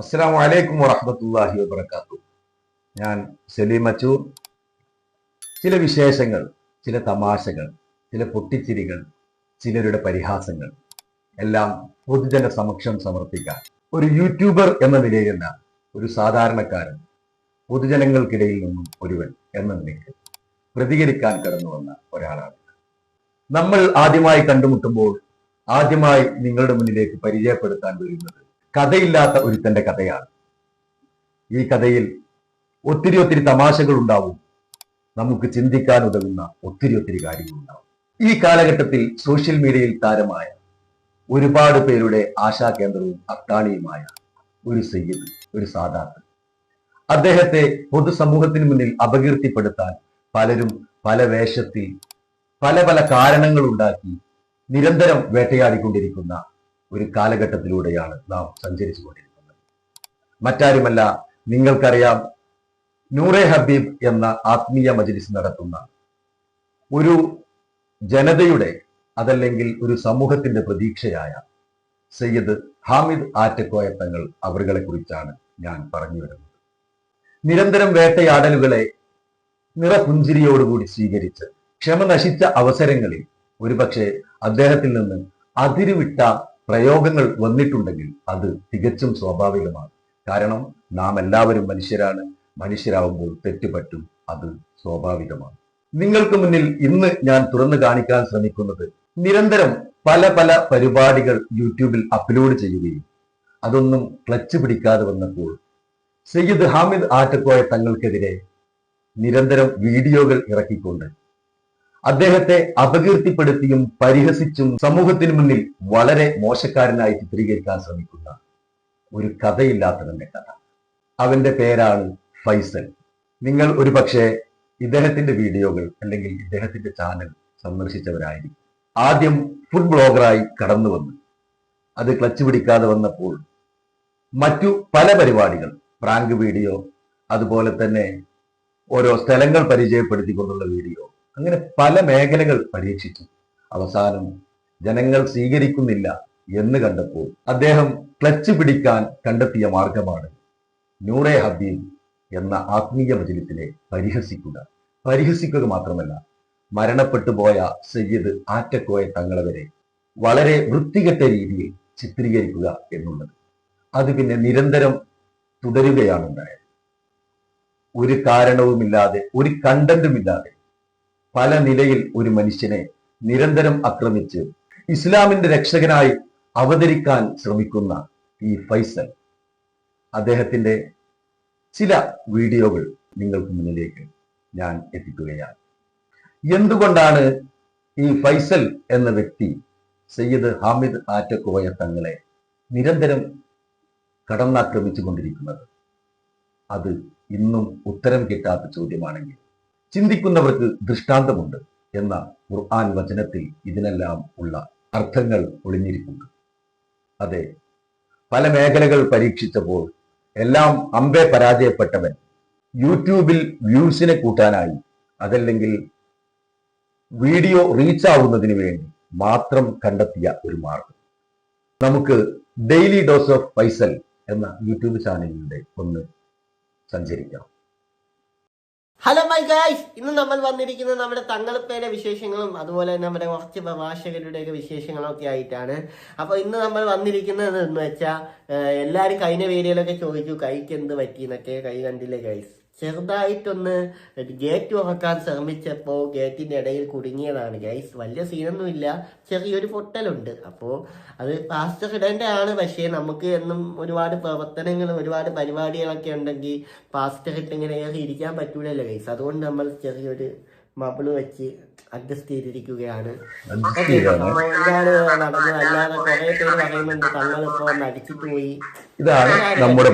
അസ്സാം വലൈക്കും വറഹമത്തല്ലാഹി വബർക്കാത്തു ഞാൻ സലീം അച്ചൂർ ചില വിശേഷങ്ങൾ ചില തമാശകൾ ചില പൊട്ടിച്ചിരികൾ ചിലരുടെ പരിഹാസങ്ങൾ എല്ലാം പൊതുജന സമക്ഷം സമർപ്പിക്കാൻ. ഒരു യൂട്യൂബർ എന്ന നിലയിലല്ല ഒരു സാധാരണക്കാരൻ പൊതുജനങ്ങൾക്കിടയിൽ നിന്നും ഒരുവൻ എന്ന നിലയ്ക്ക് പ്രതികരിക്കാൻ കടന്നു വന്ന ഒരാളാണ്. നമ്മൾ ആദ്യമായി കണ്ടുമുട്ടുമ്പോൾ ആദ്യമായി നിങ്ങളുടെ മുന്നിലേക്ക് പരിചയപ്പെടുത്താൻ വരുന്നത് കഥയില്ലാത്ത ഒരുത്തന്റെ കഥയാണ്. ഈ കഥയിൽ ഒത്തിരി ഒത്തിരി തമാശകൾ ഉണ്ടാവും. നമുക്ക് ചിന്തിക്കാൻ ഉതകുന്ന ഒത്തിരി ഒത്തിരി കാര്യങ്ങളുണ്ടാവും ഈ കാലഘട്ടത്തിൽ സോഷ്യൽ മീഡിയയിൽ താരമായ ഒരുപാട് പേരുടെ ആശാകേന്ദ്രവും അത്താണിയുമായ ഒരു സയ്യിദ് ഒരു സാധാരണ. അദ്ദേഹത്തെ പൊതുസമൂഹത്തിന് മുന്നിൽ അപകീർത്തിപ്പെടുത്താൻ പലരും പല വേഷത്തിൽ പല പല കാരണങ്ങൾ ഉണ്ടാക്കി നിരന്തരം വേട്ടയാടിക്കൊണ്ടിരിക്കുന്ന ഒരു കാലഘട്ടത്തിലൂടെയാണ് നാം സഞ്ചരിച്ചു കൊണ്ടിരിക്കുന്നത്. മറ്റാരുമല്ല നിങ്ങൾക്കറിയാം നൂറെ ഹബീബ് എന്ന ആത്മീയ മജ്ലിസ് നടത്തുന്ന ഒരു ജനതയുടെ അതല്ലെങ്കിൽ ഒരു സമൂഹത്തിന്റെ പ്രതീക്ഷയായ സയ്യിദ് ഹാമിദ് ആറ്റക്കോയ തങ്ങൾ അവരുകളെ കുറിച്ചാണ് ഞാൻ പറഞ്ഞു വരുന്നത്. നിരന്തരം വേട്ടയാടലുകളെ നിറപുഞ്ചിരിയോടുകൂടി സ്വീകരിച്ച് ക്ഷമ നശിച്ച അവസരങ്ങളിൽ ഒരുപക്ഷെ അദ്ദേഹത്തിൽ നിന്ന് അതിരുവിട്ട പ്രയോഗങ്ങൾ വന്നിട്ടുണ്ടെങ്കിൽ അത് തികച്ചും സ്വാഭാവികമാണ്. കാരണം നാം എല്ലാവരും മനുഷ്യരാണ്. മനുഷ്യരാകുമ്പോൾ തെറ്റുപറ്റും അത് സ്വാഭാവികമാണ്. നിങ്ങൾക്ക് മുന്നിൽ ഇന്ന് ഞാൻ തുറന്നു കാണിക്കാൻ ശ്രമിക്കുന്നത് നിരന്തരം പല പല പരിപാടികൾ യൂട്യൂബിൽ അപ്ലോഡ് ചെയ്യുകയും അതൊന്നും ക്ലച്ച് പിടിക്കാതെ വന്നപ്പോൾ സയ്യിദ് ഹാമിദ് ആറ്റക്കോയ തങ്ങൾക്കെതിരെ നിരന്തരം വീഡിയോകൾ ഇറക്കിക്കൊണ്ട് അദ്ദേഹത്തെ അപകീർത്തിപ്പെടുത്തിയും പരിഹസിച്ചും സമൂഹത്തിന് മുന്നിൽ വളരെ മോശക്കാരനായി ചിത്രീകരിക്കാൻ ശ്രമിക്കുന്ന ഒരു കഥയില്ലാത്തവന്റെ കഥ. അവന്റെ പേരാണ് ഫൈസൽ. നിങ്ങൾ ഒരു പക്ഷേ ഇദ്ദേഹത്തിന്റെ വീഡിയോകൾ അല്ലെങ്കിൽ ഇദ്ദേഹത്തിന്റെ ചാനൽ സന്ദർശിച്ചവരായിരിക്കും. ആദ്യം ഫുഡ് ബ്ലോഗറായി കടന്നു വന്ന്. അത് ക്ലച്ച് പിടിക്കാതെ വന്നപ്പോൾ മറ്റു പല പരിപാടികൾ പ്രാങ്ക് വീഡിയോ അതുപോലെ തന്നെ ഓരോ സ്ഥലങ്ങൾ പരിചയപ്പെടുത്തിക്കൊണ്ടുള്ള വീഡിയോ അങ്ങനെ പല മേഖലകൾ പരീക്ഷിച്ചു. അവസാനം ജനങ്ങൾ സ്വീകരിക്കുന്നില്ല എന്ന് കണ്ടപ്പോൾ അദ്ദേഹം ക്ലച്ച് പിടിക്കാൻ കണ്ടെത്തിയ മാർഗമാണ് നൂറെ ഹബീബ് എന്ന ആത്മീയ വചനത്തിലെ പരിഹസിക്കുക. പരിഹസിക്കുക മാത്രമല്ല മരണപ്പെട്ടു പോയ സയ്യിദ് ആറ്റക്കോയ തങ്ങളവരെ വളരെ വൃത്തികെട്ട രീതിയിൽ ചിത്രീകരിക്കുക എന്നുള്ളത്. അത് പിന്നെ നിരന്തരം തുടരുകയാണ് ഉണ്ടായത്. ഒരു കാരണവുമില്ലാതെ ഒരു കണ്ടന്റുമില്ലാതെ പല നിലയിൽ ഒരു മനുഷ്യനെ നിരന്തരം ആക്രമിച്ച് ഇസ്ലാമിന്റെ രക്ഷകനായി അവതരിക്കാൻ ശ്രമിക്കുന്ന ഈ ഫൈസൽ. അദ്ദേഹത്തിന്റെ ചില വീഡിയോകൾ നിങ്ങൾക്ക് മുന്നിലേക്ക് ഞാൻ എത്തിക്കുകയാണ്. എന്തുകൊണ്ടാണ് ഈ ഫൈസൽ എന്ന വ്യക്തി സയ്യിദ് ഹാമിദ് ആറ്റക്കോയ തങ്ങളെ നിരന്തരം കടന്നാക്രമിച്ചു കൊണ്ടിരിക്കുന്നത് അത് ഇന്നും ഉത്തരം കിട്ടാത്ത ചോദ്യമാണെങ്കിൽ ചിന്തിക്കുന്നവർക്ക് ദൃഷ്ടാന്തമുണ്ട് എന്ന ഖുർആൻ വചനത്തിൽ ഇതിനെല്ലാം ഉള്ള അർത്ഥങ്ങൾ ഒളിഞ്ഞിരിക്കുന്നു അതെ പല മേഖലകൾ പരീക്ഷിച്ചപ്പോൾ എല്ലാം അമ്പെ പരാജയപ്പെട്ടവൻ യൂട്യൂബിൽ വ്യൂസിനെ കൂട്ടാനായി അതല്ലെങ്കിൽ വീഡിയോ റീച്ച് ആവുന്നതിന് വേണ്ടി മാത്രം കണ്ടെത്തിയ ഒരു മാർഗം. നമുക്ക് ഡെയിലി ഡോസ് ഓഫ് പൈസൽ എന്ന യൂട്യൂബ് ചാനലിലൂടെ ഒന്ന് സഞ്ചരിക്കാം. ഹലോ മൈ ഗായ്സ് ഇന്ന് നമ്മൾ വന്നിരിക്കുന്നത് നമ്മുടെ തങ്ങളിപ്പേരെ വിശേഷങ്ങളും അതുപോലെ നമ്മുടെ കുറച്ച് പ്രഭാഷകരുടെയൊക്കെ വിശേഷങ്ങളും ഒക്കെ ആയിട്ടാണ്. അപ്പോൾ ഇന്ന് നമ്മൾ വന്നിരിക്കുന്നത് എന്ന് വെച്ചാൽ എല്ലാവരും കഴിഞ്ഞ വീഡിയോയിലൊക്കെ ചോദിച്ചു കൈക്ക് എന്ത് പറ്റി? എന്നൊക്കെ കൈ കണ്ടില്ലേ ഗൈസ് ചെറുതായിട്ടൊന്ന് ഗേറ്റ് തുറക്കാൻ ശ്രമിച്ചപ്പോൾ ഗേറ്റിന്റെ ഇടയിൽ കുടുങ്ങിയതാണ്. ഗൈസ് വലിയ സീനൊന്നുമില്ല ചെറിയൊരു പൊട്ടലുണ്ട്. അപ്പോൾ അത് പാസ്റ്റർ ഇടേണ്ട ആണ്. പക്ഷേ നമുക്ക് എന്നും ഒരുപാട് പ്രവർത്തനങ്ങളും ഒരുപാട് പരിപാടികളൊക്കെ ഉണ്ടെങ്കിൽ പാസ്റ്റർ ഇട്ട് ഇങ്ങനെ ഏറി ഇരിക്കാൻ പറ്റൂലല്ലോ ഗൈസ് അതുകൊണ്ട് നമ്മൾ ചെറിയൊരു മബിൾ വെച്ച് അഡ്ജസ്റ്റ് ചെയ്തിരിക്കുകയാണ്. ഇതാണ് നടന്നത് അല്ലാതെ കുറെ പേര് പറയുന്നുണ്ട് തങ്ങളിപ്പോ ഒന്ന് അടിച്ചിട്ട് പോയി. ഇതാണ് നമ്മുടെ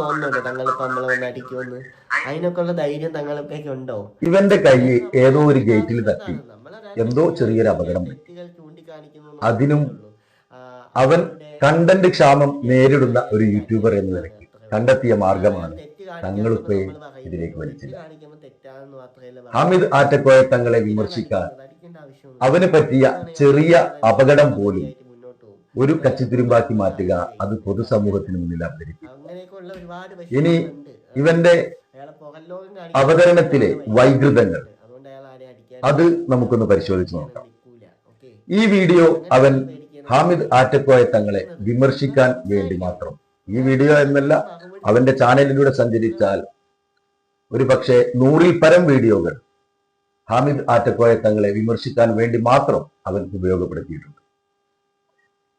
തോന്നുന്നുണ്ടോ തങ്ങളിപ്പോ നമ്മളെ ഒന്ന് അടിക്കുമെന്ന്? അതിനൊക്കെ ധൈര്യം തങ്ങളിപ്പൊക്കെ ഉണ്ടോ? ഇവന്റെ കൈ ഏതോ ഒരു ഗേറ്റിൽ തട്ടി. എന്തോ ചെറിയൊരു അപകടം. അതിനും അവൻ കണ്ടന്റ് ക്ഷാമം നേരിടുന്ന ഒരു യൂട്യൂബർ എന്ന നിലയ്ക്ക് കണ്ടെത്തിയ മാർഗമാണ് തങ്ങളിപ്പോ ഇതിലേക്ക് വലിച്ചത് ഹാമിദ് ആറ്റക്കോയ തങ്ങളെ വിമർശിക്കാൻ അവനെ പറ്റിയ ചെറിയ അപകടം പോലും ഒരു കച്ചിത്തിരുമ്പാക്കി മാറ്റുക അത് പൊതുസമൂഹത്തിന് മുന്നിൽ അവതരിപ്പിക്കും. ഇനി ഇവന്റെ അവതരണത്തിലെ വൈകൃതങ്ങൾ. അത് നമുക്കൊന്ന് പരിശോധിച്ച് നോക്കാം. ഈ വീഡിയോ അവൻ ഹാമിദ് ആറ്റക്കോയ തങ്ങളെ വിമർശിക്കാൻ വേണ്ടി മാത്രം. ഈ വീഡിയോ എന്നല്ല അവന്റെ ചാനലിലൂടെ സഞ്ചരിച്ചാൽ ഒരു പക്ഷേ നൂറിൽ പരം വീഡിയോകൾ ഹാമിദ് ആറ്റക്കോയ തങ്ങളെ വിമർശിക്കാൻ വേണ്ടി മാത്രം അവൻ ഉപയോഗപ്പെടുത്തിയിട്ടുണ്ട്.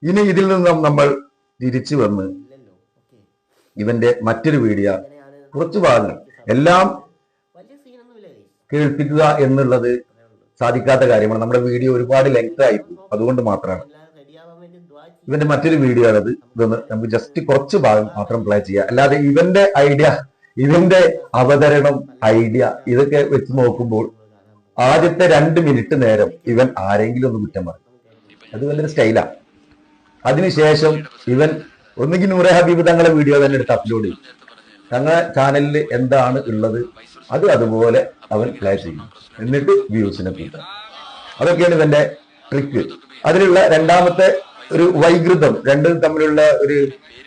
ഇനി ഇതിൽ നിന്നും നമ്മൾ തിരിച്ചു വന്ന് ഇവന്റെ മറ്റൊരു വീഡിയോ കുറച്ച് ഭാഗങ്ങൾ. എല്ലാം. കേൾപ്പിക്കുക എന്നുള്ളത് സാധിക്കാത്ത കാര്യമാണ്. നമ്മുടെ വീഡിയോ ഒരുപാട് ലെങ്ത് ആയി അതുകൊണ്ട് മാത്രമാണ്. ഇവന്റെ മറ്റൊരു വീഡിയോ ആണത്. ഇതൊന്ന് നമുക്ക് ജസ്റ്റ് കുറച്ച് ഭാഗം മാത്രം പ്ലേ ചെയ്യാം. അല്ലാതെ ഇവന്റെ ഐഡിയ ഇവന്റെ അവതരണം ഐഡിയ ഇതൊക്കെ വെച്ച് നോക്കുമ്പോൾ ആദ്യത്തെ രണ്ട് മിനിറ്റ് നേരം ഇവൻ ആരെങ്കിലും ഒന്ന് കുറ്റം പറയും. അത് വലിയൊരു സ്റ്റൈലാ അതിനുശേഷം ഇവൻ ഒന്നുകിൽ നൂറെ ഹബീബ് തങ്ങളെ വീഡിയോ തന്നെ എടുത്ത് അപ്ലോഡ് ചെയ്യും. തങ്ങളെ ചാനലിൽ എന്താണ് ഉള്ളത് അത് അതുപോലെ അവൻ പ്ലേ ചെയ്യും. എന്നിട്ട് വ്യൂസിനെ കൂട്ടും. അതൊക്കെയാണ് ഇവന്റെ ട്രിക്ക് അതിലുള്ള രണ്ടാമത്തെ ഒരു വൈകൃതം രണ്ടും തമ്മിലുള്ള ഒരു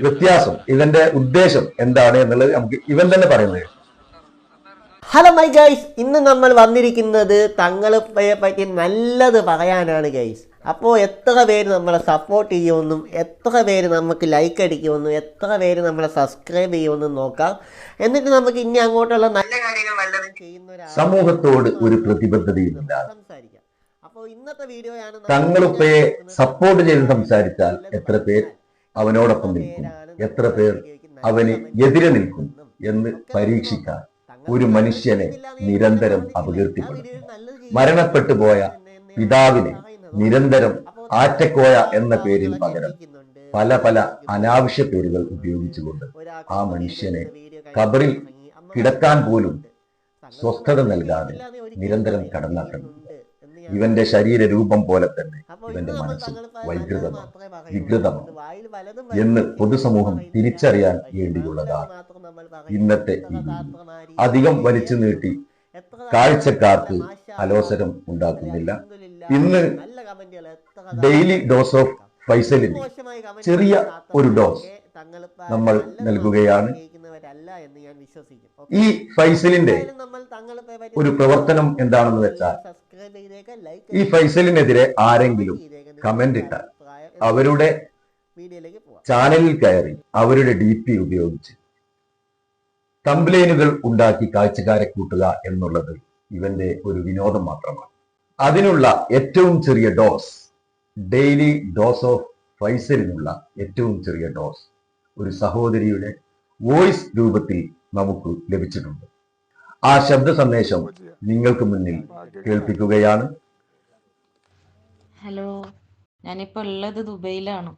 വ്യത്യാസം ഇവന്റെ ഉദ്ദേശം എന്താണ് എന്നുള്ളത് നമുക്ക് ഇവൻ തന്നെ പറയുന്നത് ഹലോ മൈ ഗൈസ് ഇന്ന് നമ്മൾ വന്നിരിക്കുന്നത് തങ്ങളെ പറ്റി നല്ലത് പറയാനാണ് ഗൈസ് അപ്പോൾ എത്ര പേര് നമ്മളെ സപ്പോർട്ട് ചെയ്യുമെന്നും എത്ര പേര് നമുക്ക് ലൈക്ക് അടിക്കുമെന്നും എത്ര പേര് നമ്മളെ സബ്സ്ക്രൈബ് ചെയ്യുമെന്നും നോക്കാം. എന്നിട്ട് നമുക്ക് ഇനി അങ്ങോട്ടുള്ള നല്ല കാര്യങ്ങൾ വല്ലതും ചെയ്യുന്ന സമൂഹത്തോട് ഒരു പ്രതിബദ്ധതയും സംസാരിക്കാം അപ്പോൾ ഇന്നത്തെ വീഡിയോയാണ് നമ്മൾ തങ്ങളുപ്പയെ സപ്പോർട്ട് ചെയ്ത് സംസാരിച്ചാൽ എത്ര പേർ അവനോടൊപ്പം നിൽക്കും? എത്ര പേർ അവന് എതിരെ നിൽക്കും എന്ന് പരീക്ഷിക്കാൻ ഒരു മനുഷ്യനെ നിരന്തരം അപകീർത്തിപ്പെടുത്തുന്നു മരണപ്പെട്ടു പോയ പിതാവിനെ നിരന്തരം ആറ്റക്കോയ എന്ന പേരിൽ പകരം പല പല അനാവശ്യ പേരുകൾ ഉപയോഗിച്ചുകൊണ്ട് ആ മനുഷ്യനെ കബറിൽ കിടക്കാൻ പോലും സ്വസ്ഥത നൽകാതെ നിരന്തരം കടന്നാക്കുന്നു ഇവന്റെ ശരീര രൂപം പോലെ തന്നെ ഇവന്റെ മനസ്സ് വൈകൃതമാണ്. വികൃതമാണ്. എന്ന് പൊതുസമൂഹം തിരിച്ചറിയാൻ വേണ്ടിയുള്ളതാണ്. ഇന്നത്തെ ഈ അധികം വലിച്ചു നീട്ടി കാഴ്ചക്കാർക്ക് അലോസരം ഉണ്ടാക്കുന്നില്ല. ഇന്ന് ഡെയിലി ഡോസ് ഓഫ് ഫൈസലിന് ചെറിയ ഒരു ഡോസ് നമ്മൾ നൽകുകയാണ്. ഈ ഫൈസലിന്റെ ഒരു പ്രവർത്തനം എന്താണെന്ന് വെച്ചാൽ ഈ ഫൈസലിനെതിരെ ആരെങ്കിലും കമന്റ് ഇട്ടാൽ അവരുടെ ചാനലിൽ കയറി അവരുടെ ഡി പി ഉപയോഗിച്ച് കംപ്ലൈനുകൾ ഉണ്ടാക്കി കാഴ്ചക്കാരെ കൂട്ടുക എന്നുള്ളത് ഇവന്റെ ഒരു വിനോദം മാത്രമാണ്. അതിനുള്ള ഏറ്റവും ചെറിയ ഡോസ് ഡെയിലി ഡോസ് ഓഫ് ഫൈസലിനുള്ള ഏറ്റവും ചെറിയ ഡോസ് ഒരു സഹോദരിയുടെ വോയിസ് രൂപത്തിൽ നമുക്ക് ലഭിച്ചിട്ടുണ്ട്. ആ ശബ്ദ സന്ദേശം നിങ്ങൾക്ക് മുന്നിൽ കേൾപ്പിക്കുകയാണ്. ഹലോ ഞാനിപ്പോൾ ഉള്ളത് ദുബൈയിലാണ്.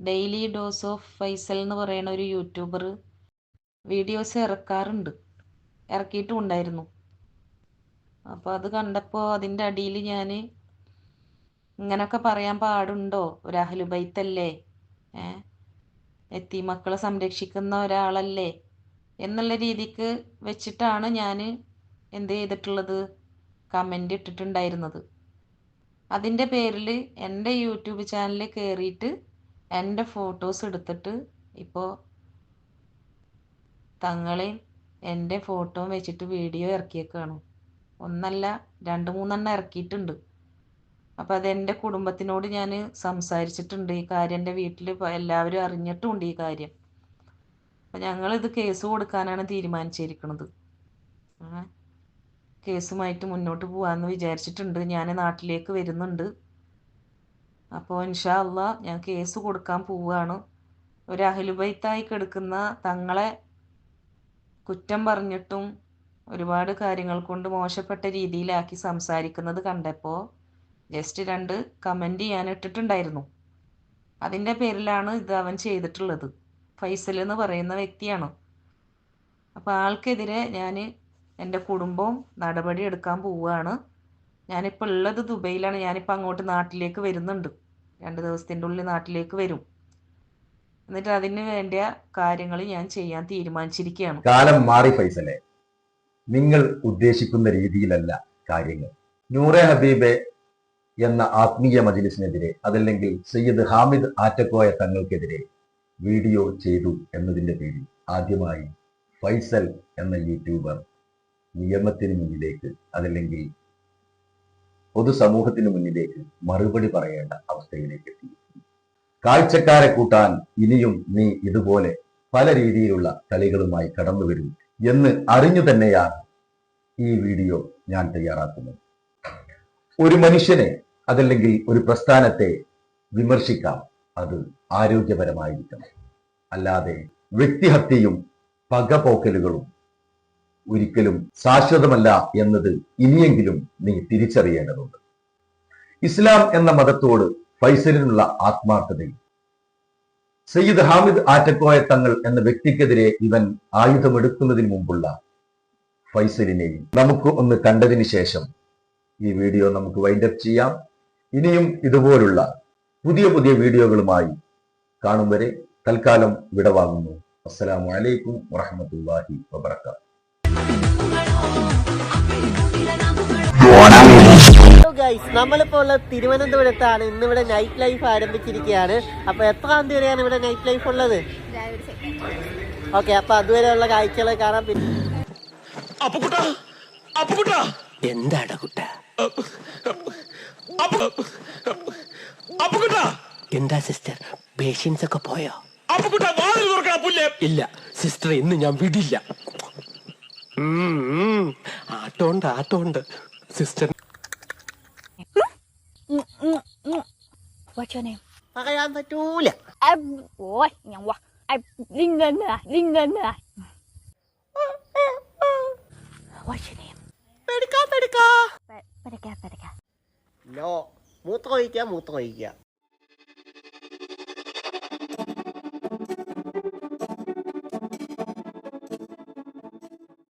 ഡെയിലി ഡോസ് ഓഫ് ഫൈസൽ എന്ന് പറയുന്ന ഒരു യൂട്യൂബർ വീഡിയോസ് ഇറക്കാറുണ്ട്. ഇറക്കിയിട്ടും ഉണ്ടായിരുന്നു അപ്പോൾ അത് കണ്ടപ്പോൾ അതിന്റെ അടിയിൽ ഞാൻ ഇങ്ങനൊക്കെ പറയാൻ പാടുണ്ടോ? ഒരു അഹലുബൈത്തല്ലേ ഏ? എത്തി മക്കളെ സംരക്ഷിക്കുന്ന ഒരാളല്ലേ എന്നുള്ള രീതിക്ക് വെച്ചിട്ടാണ് ഞാൻ എന്ത് ചെയ്തിട്ടുള്ളത്? കമന്റ് ഇട്ടിട്ടുണ്ടായിരുന്നത്. അതിന്റെ പേരിൽ എന്റെ യൂട്യൂബ് ചാനലിൽ കയറിയിട്ട് എന്റെ ഫോട്ടോസ് എടുത്തിട്ട് ഇപ്പോൾ തങ്ങളെയും എന്റെ ഫോട്ടോയും വെച്ചിട്ട് വീഡിയോ ഇറക്കിയേക്കാണ്. ഒന്നല്ല രണ്ട് മൂന്നെണ്ണം ഇറക്കിയിട്ടുണ്ട്. അപ്പോൾ അതെന്റെ കുടുംബത്തിനോട് ഞാൻ സംസാരിച്ചിട്ടുണ്ട്. ഈ കാര്യം എന്റെ വീട്ടിൽ എല്ലാവരും അറിഞ്ഞിട്ടുമുണ്ട് ഈ കാര്യം. അപ്പോൾ ഞങ്ങളിത് കേസ് കൊടുക്കാനാണ് തീരുമാനിച്ചിരിക്കുന്നത്? കേസുമായിട്ട് മുന്നോട്ട് പോകാമെന്ന് വിചാരിച്ചിട്ടുണ്ട്. ഞാൻ നാട്ടിലേക്ക് വരുന്നുണ്ട്. അപ്പോൾ ഇൻഷാ അല്ല ഞാൻ കേസ് കൊടുക്കാൻ പോവുകയാണ് ഒരു അഹലുബൈത്തായി കിടക്കുന്ന തങ്ങളെ കുറ്റം പറഞ്ഞിട്ടും ഒരുപാട് കാര്യങ്ങൾ കൊണ്ട് മോശപ്പെട്ട രീതിയിലാക്കി സംസാരിക്കുന്നത് കണ്ടപ്പോൾ ജസ്റ്റ് രണ്ട് കമന്റ് ചെയ്യാൻ ഇട്ടിട്ടുണ്ടായിരുന്നു. അതിന്റെ പേരിലാണ് ഇത് അവൻ ചെയ്തിട്ടുള്ളത്. ഫൈസൽ എന്ന് പറയുന്ന വ്യക്തിയാണ്. അപ്പോൾ ആൾക്കെതിരെ ഞാൻ എന്റെ കുടുംബവും നടപടി എടുക്കാൻ പോവുകയാണ്. ഞാനിപ്പോൾ ഉള്ളത് ദുബൈയിലാണ്. ഞാനിപ്പോൾ അങ്ങോട്ട് നാട്ടിലേക്ക് വരുന്നുണ്ട്. രണ്ട് ദിവസത്തിന്റെ ഉള്ളിൽ നാട്ടിലേക്ക് വരും. എന്നിട്ട് അതിന് വേണ്ട കാര്യങ്ങൾ ഞാൻ ചെയ്യാൻ തീരുമാനിച്ചിരിക്കുകയാണ്. കാലം മാറി ഫൈസലെ. നിങ്ങൾ ഉദ്ദേശിക്കുന്ന രീതിയിലല്ല കാര്യങ്ങൾ. നൂറെ ഹബീബെ എന്ന ആത്മീയ മജിലിസിനെതിരെ അതല്ലെങ്കിൽ സയ്യിദ് ഹാമിദ് ആറ്റക്കോയ തങ്ങൾക്കെതിരെ വീഡിയോ ചെയ്തു എന്നതിന്റെ പേരിൽ ആദ്യമായി ഫൈസൽ എന്ന യൂട്യൂബർ നിയമത്തിന് മുന്നിലേക്ക് അതല്ലെങ്കിൽ പൊതുസമൂഹത്തിന് മുന്നിലേക്ക് മറുപടി പറയേണ്ട അവസ്ഥയിലേക്ക് എത്തി. കാഴ്ചക്കാരെ കൂട്ടാൻ ഇനിയും നീ ഇതുപോലെ പല രീതിയിലുള്ള കളികളുമായി കടന്നു വരും എന്ന് അറിഞ്ഞു തന്നെയാണ് ഈ വീഡിയോ ഞാൻ തയ്യാറാക്കുന്നത്. ഒരു മനുഷ്യനെ അതല്ലെങ്കിൽ ഒരു പ്രസ്ഥാനത്തെ വിമർശിക്കാം. അത് ആരോഗ്യപരമായിരിക്കണം. അല്ലാതെ വ്യക്തിഹത്യയും പകപോക്കലുകളും ഒരിക്കലും ശാശ്വതമല്ല എന്നത് ഇനിയെങ്കിലും നീ തിരിച്ചറിയേണ്ടതുണ്ട്. ഇസ്ലാം എന്ന മതത്തോട് ഫൈസലിനുള്ള ആത്മാർത്ഥതയും സയ്യിദ് ഹാമിദ് ആറ്റക്കോയ തങ്ങൾ എന്ന വ്യക്തിക്കെതിരെ ഇവൻ ആയുധമെടുക്കുന്നതിന് മുമ്പുള്ള ഫൈസലിനെയും നമുക്ക് ഒന്ന് കണ്ടതിന് ശേഷം ഈ വീഡിയോ നമുക്ക് വൈൻഡപ്പ് ചെയ്യാം. ഇനിയും ഇതുപോലുള്ള പുതിയ പുതിയ വീഡിയോകളുമായി കാണും വരെ തൽക്കാലം വിടവാങ്ങുന്നു. അസ്സലാമു അലൈക്കും വറഹമത്തല്ലാഹി വബർക്കാത്തു ഹലോ ഗൈസ് നമ്മളിപ്പോൾ ഉള്ള തിരുവനന്തപുരത്താണ്. ഇന്നിവിടെ നൈറ്റ് ലൈഫ് ആരംഭിച്ചിരിക്കുകയാണ്. അപ്പൊ എത്രാം തീയതി വരെയാണ് ഇവിടെ നൈറ്റ് ലൈഫ് ഉള്ളത്? ഓക്കെ അപ്പൊ അതുവരെ ഉള്ള കാഴ്ചകളെ കാണാൻ പിന്നെ എന്താടാ കുട്ടാ? എന്താ സിസ്റ്റർ? പേഷ്യൻസ് ഒക്കെ പോയോ ഇല്ല സിസ്റ്റർ ഇന്ന് ഞാൻ വിടില്ല. ആട്ടോണ്ട് ആട്ടോണ്ട്. സിസ്റ്റർ. What's your name? പറയാൻ പറ്റൂല. Em, ôi, nhầm quá. Em, Linh Ngân à, Linh Ngân para acá, para acá. No, muy ya, muy ya.